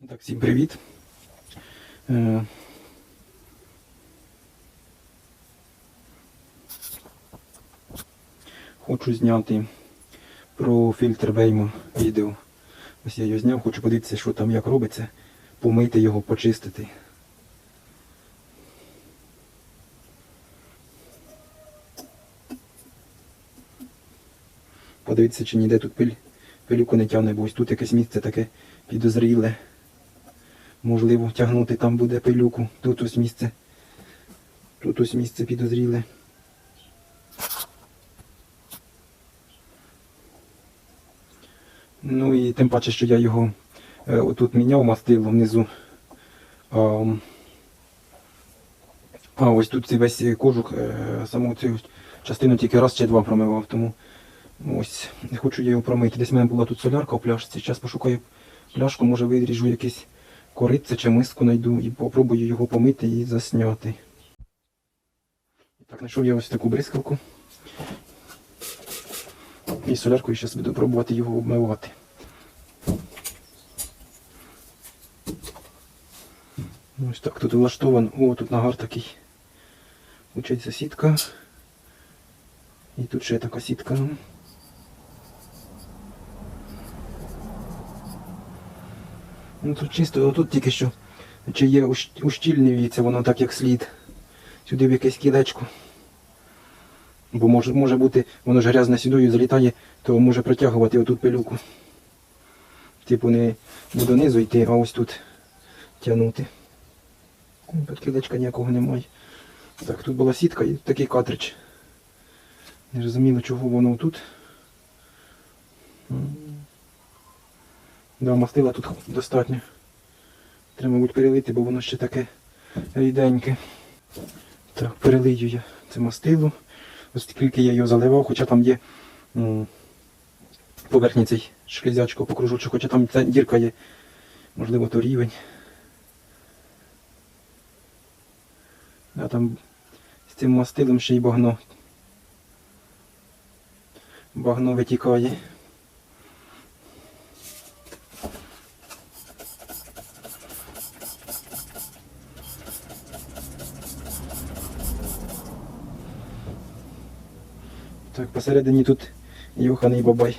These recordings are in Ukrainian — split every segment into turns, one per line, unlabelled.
Ну Так, всім привіт. Е, Хочу зняти про фільтр Веймо відео. Ось я його зняв, хочу подивитися, що там як робиться, помити його, почистити. Подивитися, чи ніде тут пилюку не тягне, бо ось тут якесь місце таке підозріле. Можливо, тягнути там буде пилюку. Тут ось місце. Тут ось місце підозріле. Ну і тим паче, що я його е, отут міняв мастило внизу. А, а ось тут цей весь кожух, е, саму цю частину тільки раз чи два промивав, тому ось не хочу я його промити. Десь в мене була тут солярка у пляшці. Зараз пошукаю пляшку, може виріжу якесь коритце чи миску знайду і попробую його помити і засняти. Так, знайшов я ось таку бризкалку. І соляркою зараз буду пробувати його обмивати. Ось так тут влаштовано. О, тут нагар такий. Учиться сітка. І тут ще така сітка. Ну тут чисто, тут тільки що. Чи є ущ- ущільнюється воно так як слід. Сюди в якесь кілечко. Бо може, може бути, воно ж грязне сюдою залітає, то може протягувати отут пилюку. Типу не, донизу йти, а ось тут тягнути. Ну, Тут кілечка ніякого немає. Так, тут була сітка і такий картридж. Не розуміло, чого воно тут. Да, мастила тут достатньо. Треба, мабуть, перелити, бо воно ще таке ріденьке. Так, перелию я це мастило. Ось скільки я його заливав, хоча там є поверхні цей шлізячко по кружочку, хоча там ця дірка є, можливо, то рівень. А там з цим мастилом ще й багно. Багно витікає. Так, посередині тут юханий бабай.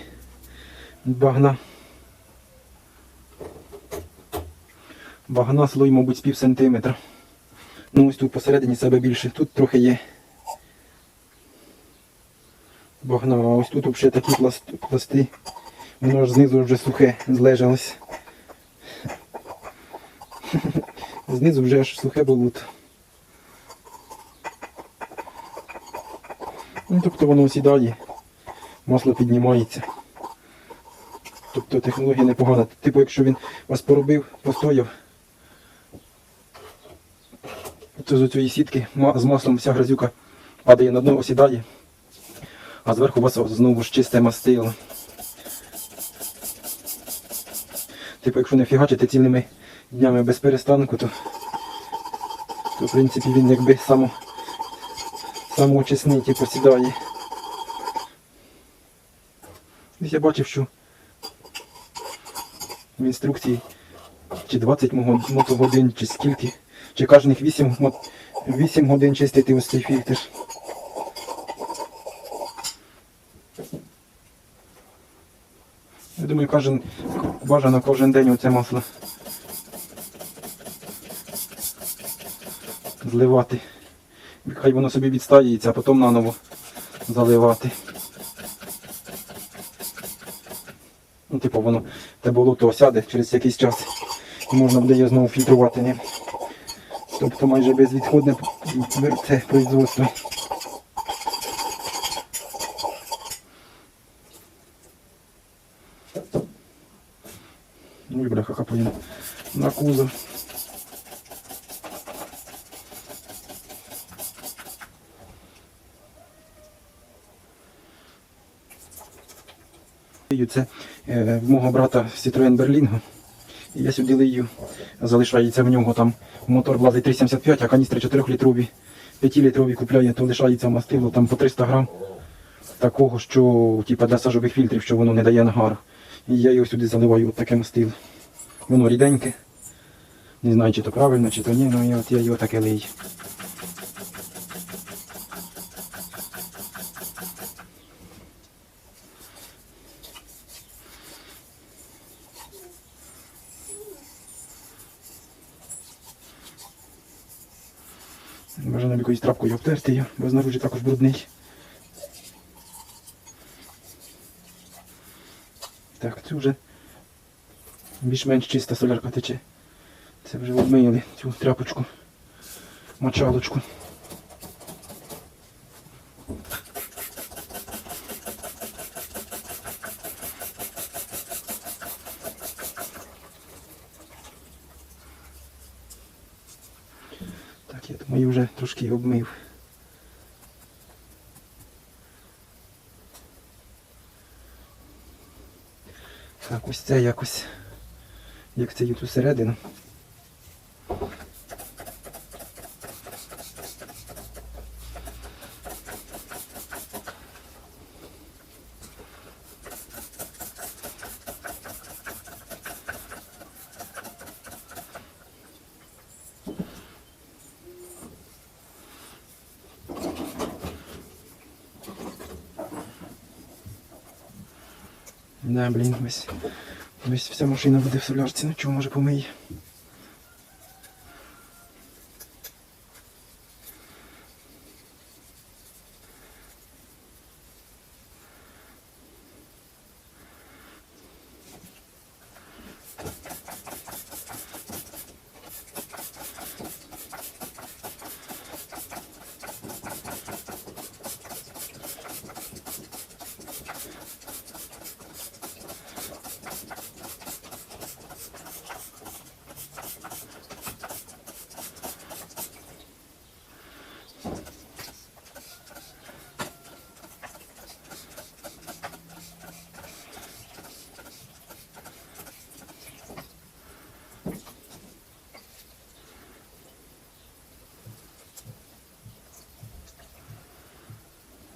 Багна. Багна слой, мабуть, з пів сантиметра. Ну ось тут посередині себе більше. Тут трохи є. Багна, а ось тут взагалі такі пласт- пласти. Воно ж знизу вже сухе злежалось. Знизу вже аж сухе болото. Ну, тобто воно осідає, масло піднімається. Тобто технологія непогана. Типу, якщо він вас поробив, постояв, то з цієї сітки з маслом вся грязюка падає на дно, осідає, а зверху у вас знову ж чисте мастило. Типу, якщо не фігачити цілими днями без перестанку, то, то в принципі він якби само, самоочисний, типу, сідає. Десь я бачив, що в інструкції чи 20 мого- мотогодин, чи скільки, чи кожних 8, 8 годин чистити ось цей фільтр. Я думаю, кожен, бажано кожен день оце масло зливати. Хай воно собі відстається, а потім наново заливати. Ну, типу, воно те болото осяде через якийсь час. І можна буде його знову фільтрувати ним. Тобто майже безвідходне це производство. Ну і бляха хапаємо на кузов. Це е, мого брата Citroen Berlingo. І я сюди лию. Залишається в нього там мотор влазить 375, а каністри 4-літрові, 5-літрові купляє, то лишається мастило там по 300 грам. Такого, що типа для сажових фільтрів, що воно не дає нагару. І я його сюди заливаю от таке мастило. Воно ріденьке. Не знаю, чи то правильно, чи то ні, ну і от я його таке лий. Бажано якоюсь трапкою обтерти його, бо знаружі також брудний. Так, це вже більш-менш чиста солярка тече. Це вже обмили цю тряпочку, мочалочку. Так, я думаю, вже трошки обмив. Так, ось це якось, як це ють усередину. Ось, ось вся машина буде в солярці, ну чого може помиє.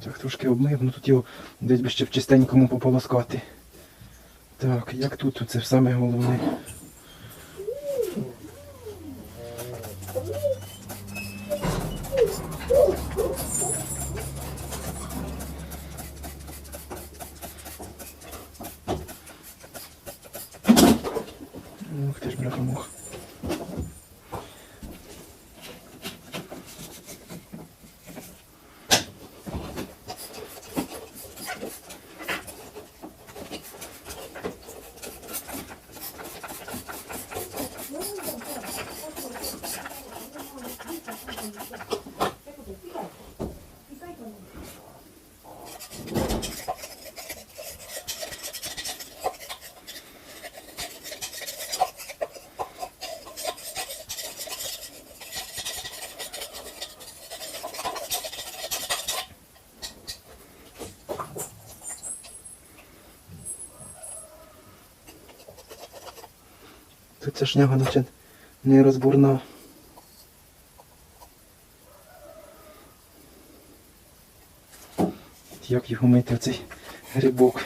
Так, трошки обмив, ну тут його десь би ще в чистенькому пополоскати. Так, як тут це саме головне. Ж шняга наче не розборна. Як його мити оцей грибок?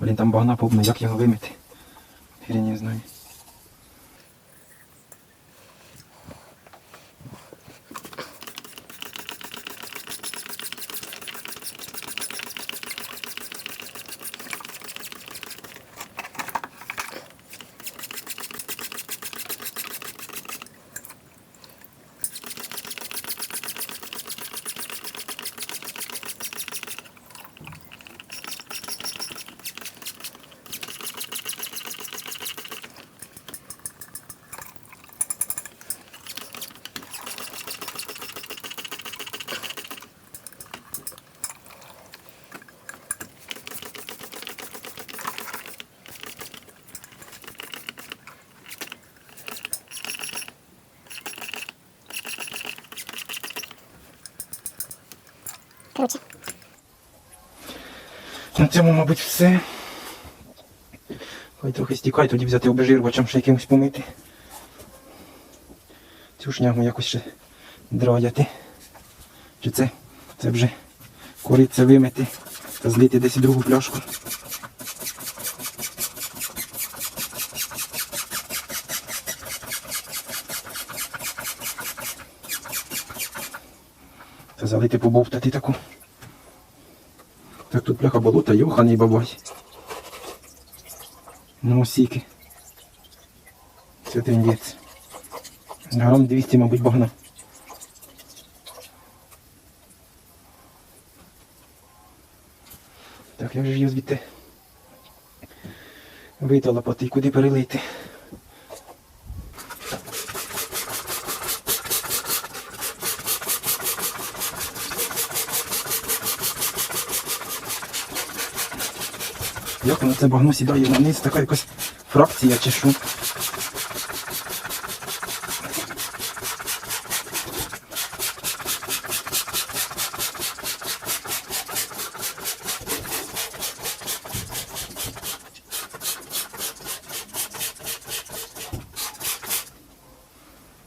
Блін, там багна повна, як його виміти. Хрі не знаю. На цьому, мабуть, все. Хай трохи стікай, тоді взяти обезжирювачем ще якимось помити. Цю шнягу якось ще драяти. Чи це? Це вже кориця вимити та злити десь другу пляшку. Це залити побовтати таку. Так тут пляха болота, йоханий бабай. Ну осіки. Це трендець. Грам 200, мабуть, багна. Так, як же її звідти виталапати і куди перелити? Воно це багно сідає на низ, така якась фракція що?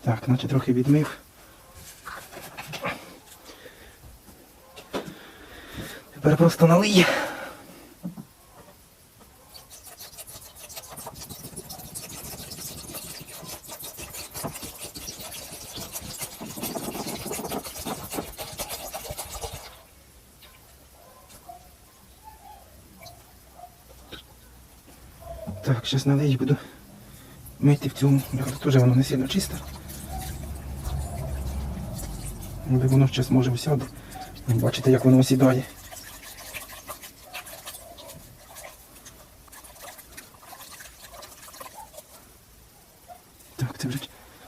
Так, наче трохи відмив. Тепер просто налиє. Зараз налиї буду мити в цьому. Теж воно не сильно чисте. Але воно зараз може осяде. Бачите, як воно осідає. Так, це вже,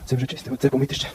це вже чисте. Оце помити ще.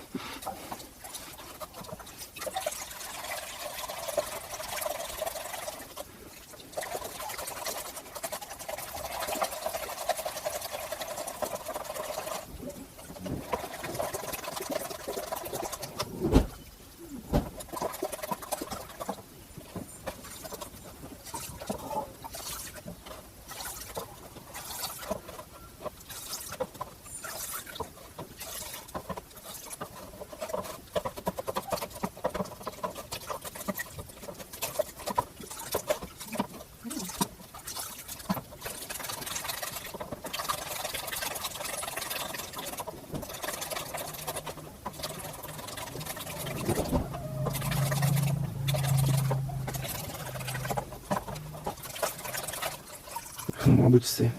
Ну, Мабуть, все.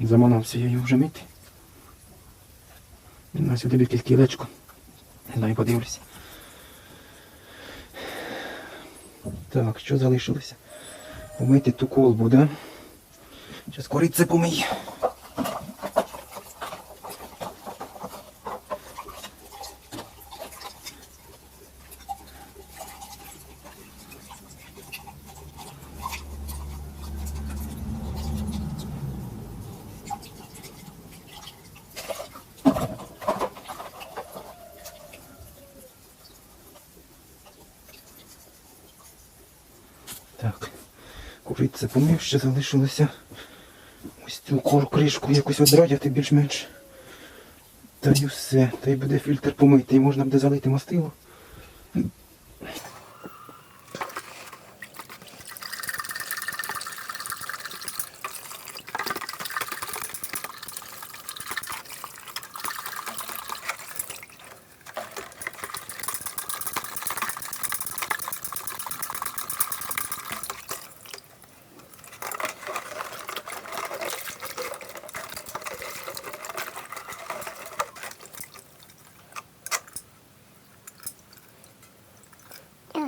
Заманався я її вже мити. На сюди якесь кілечко. Не знаю, подивлюся. Так, що залишилося? Помити ту колбу, да? Зараз кориця помий. Так, куриця помив, ще залишилося ось цю кришку якось одрадяти більш-менш. Та й все. Та й буде фільтр помитий, можна буде залити мастило.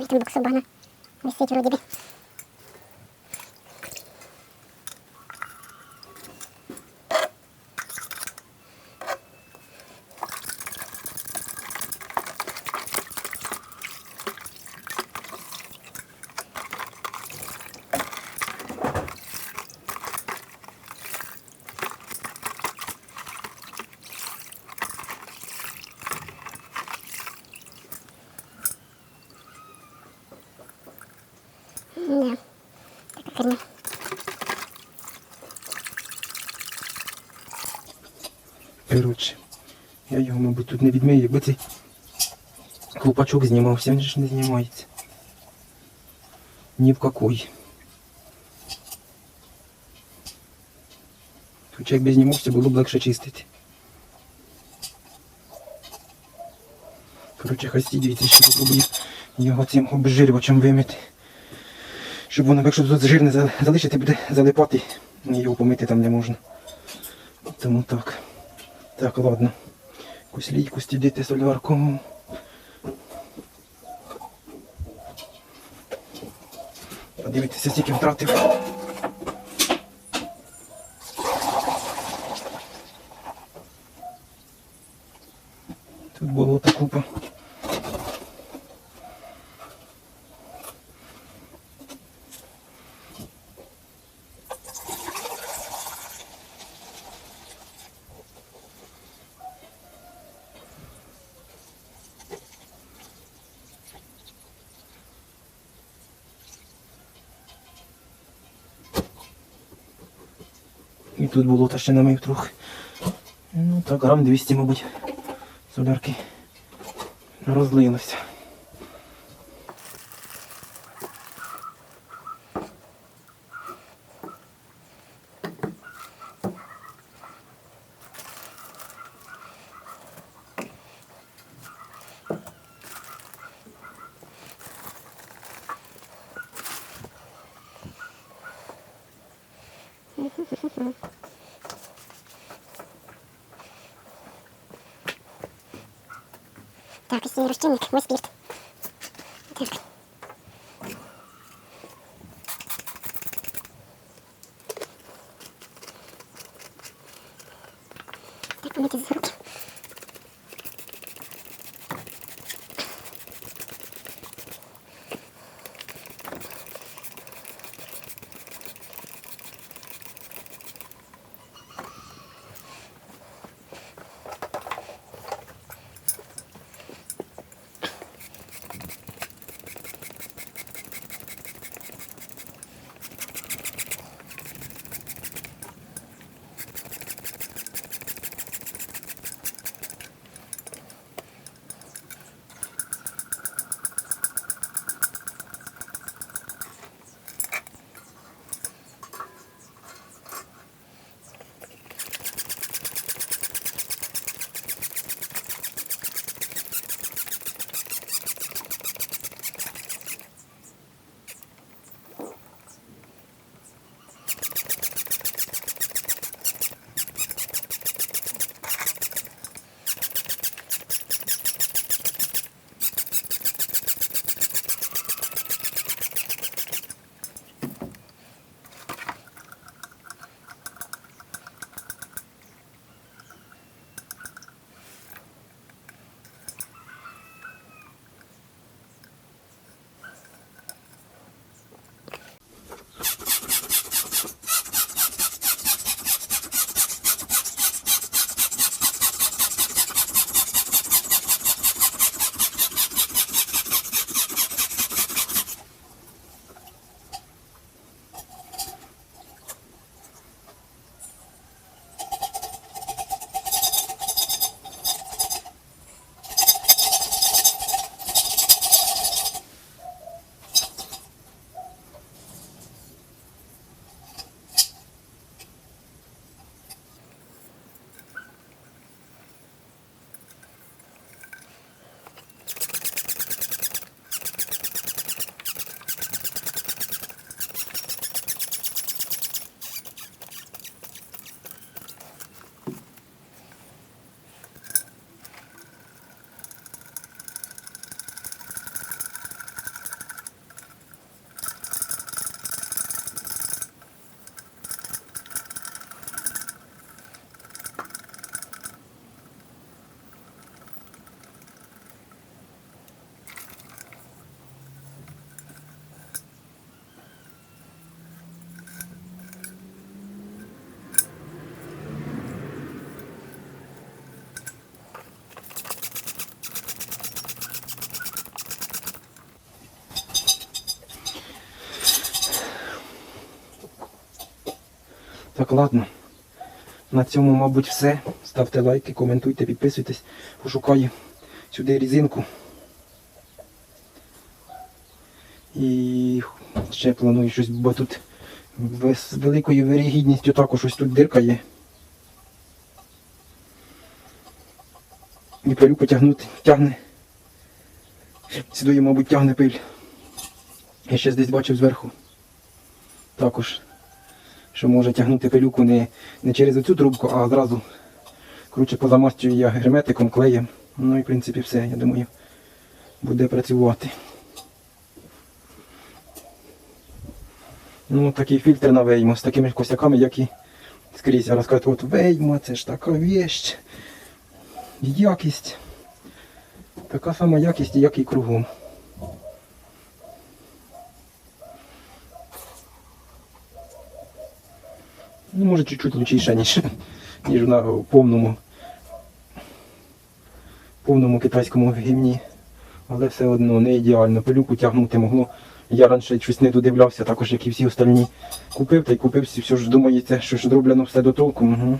Там буксобана висить вроді би. Да. Така херня.
Коротше, я його, мабуть, тут не відмию, якби цей колпачок знімався, він ж не знімається. Ні в какой. Хоча якби знімався, було б легше чистити. Коротше, хай дивіться, ще попробую його цим обезжирювачем вимити. Щоб воно, якщо тут жирне залишити, буде залипати, його помити там не можна. Тому так. Так, ладно. Якусь лійку стідити солярку. Подивіться, скільки втратив. Тут болота купа. І було, та ще намив трохи. Ну так, грам 200, мабуть, солярки розлилося.
Так, цей Так.
На цьому, мабуть, все. Ставте лайки, коментуйте, підписуйтесь. Пошукаю сюди різинку. І ще планую щось, бо тут з великою вирігідністю також ось тут дирка є. І пилю потягнути, тягне. Сюди, мабуть, тягне пиль. Я ще десь бачив зверху. Також, що може тягнути пилюку не, не через оцю трубку, а одразу круче позамастюю я герметиком, клеєм. Ну і в принципі все, я думаю, буде працювати. Ну, такий фільтр на вейму з такими косяками, як і скрізь. Я розказую, от вейма, це ж така вещь. Якість. Така сама якість, як і кругом. Може чуть-чуть лучіша, ніж, ніж на повному, повному китайському гімні. Але все одно не ідеально. Пилюку тягнути могло. Я раніше щось не додивлявся, також як і всі остальні. Купив та й купив, все ж думається, що ж зроблено все до толку. Угу.